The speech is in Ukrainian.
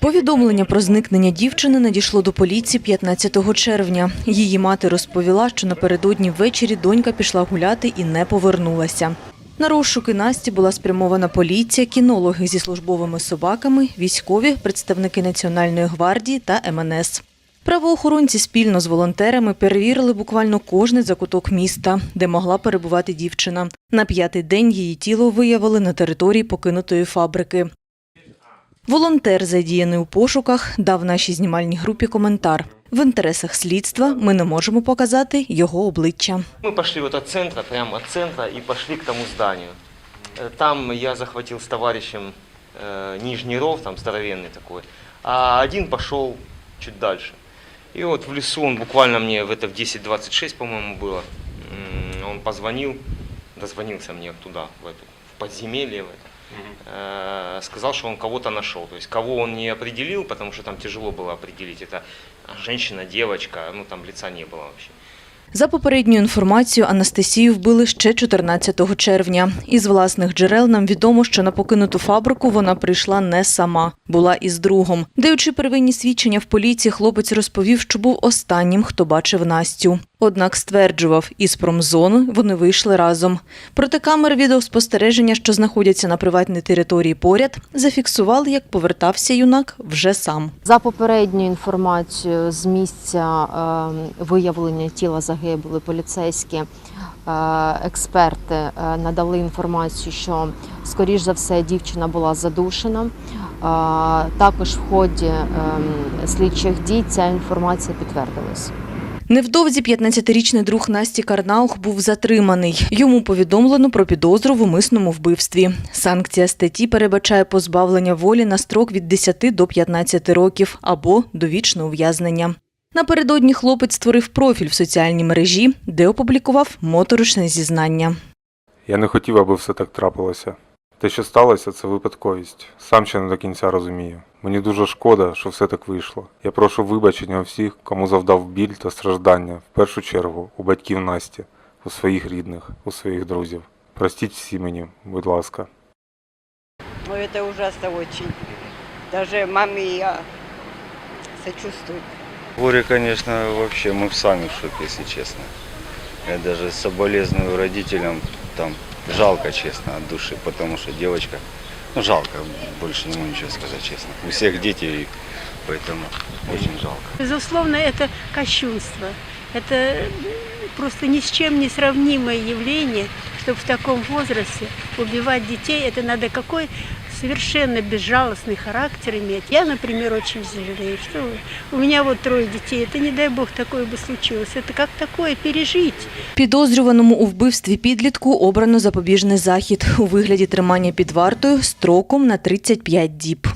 Повідомлення про зникнення дівчини надійшло до поліції 15 червня. Її мати розповіла, що напередодні ввечері донька пішла гуляти і не повернулася. На розшуки Насті була спрямована поліція, кінологи зі службовими собаками, військові, представники Національної гвардії та МНС. Правоохоронці спільно з волонтерами перевірили буквально кожний закуток міста, де могла перебувати дівчина. На п'ятий день її тіло виявили на території покинутої фабрики. Волонтер, задіяний у пошуках, дав нашій знімальній групі коментар. В інтересах слідства ми не можемо показати його обличчя. Мы пошли вот от центра, прямо от центра, и пошли к тому зданию. Э, Там я захватил с товарищем э, Нижний ров, там здоровенный такой, а один пошел чуть дальше. И вот в лесу он буквально мне в это в 10.26, по-моему, было, м, он позвонил, дозвонился мне туда, в, эту, в подземелье, в это. Э, сказал, что он кого-то нашел. То есть кого он не определил, потому что там тяжело было определить, это женщина, девочка, ну там лица не было вообще. За попередньою інформацією, Анастасію вбили ще 14 червня. Із власних джерел нам відомо, що на покинуту фабрику вона прийшла не сама, була із другом. Даючи первинні свідчення в поліції, хлопець розповів, що був останнім, хто бачив Настю. Однак стверджував, із промзони вони вийшли разом. Проте камери відеоспостереження, що знаходяться на приватній території поряд, зафіксували, як повертався юнак вже сам. За попередньою інформацією з місця е, виявлення тіла загиблої поліцейські е, експерти е, надали інформацію, що скоріш за все дівчина була задушена. Е, Також в ході е, слідчих дій ця інформація підтвердилась. Невдовзі 15-річний друг Насті Карнаух був затриманий. Йому повідомлено про підозру в умисному вбивстві. Санкція статті передбачає позбавлення волі на строк від 10 до 15 років або довічне ув'язнення. Напередодні хлопець створив профіль в соціальній мережі, де опублікував моторошне зізнання. Я не хотів, аби все так трапилося. Те, що сталося, це випадковість. Сам ще не до кінця розумію. Мені дуже шкода, що все так вийшло. Я прошу вибачення у всіх, кому завдав біль та страждання, в першу чергу у батьків Насті, у своїх рідних, у своїх друзів. Простіть всі мені, будь ласка. Ну, это ужасно очень. Даже маме я сочувствую. Горе, конечно, вообще мы сами в шоке, если честно. Я даже соболезную родителям, там жалко, честно, от души, потому что девочка, ну жалко, больше не могу ничего сказать, честно. У всех дети, поэтому очень жалко. Безусловно, это кощунство. Это просто ни с чем не сравнимое явление, чтобы в таком возрасте убивать детей. Это надо какой совершенно безжалостный характер иметь. Я, например, очень сожалею, что у меня вот трое детей. Это, не дай бог, такое бы случилось. Это как такое пережить? Підозрюваному у вбивстві підлітку обрано запобіжний захід у вигляді тримання під вартою строком на 35 діб.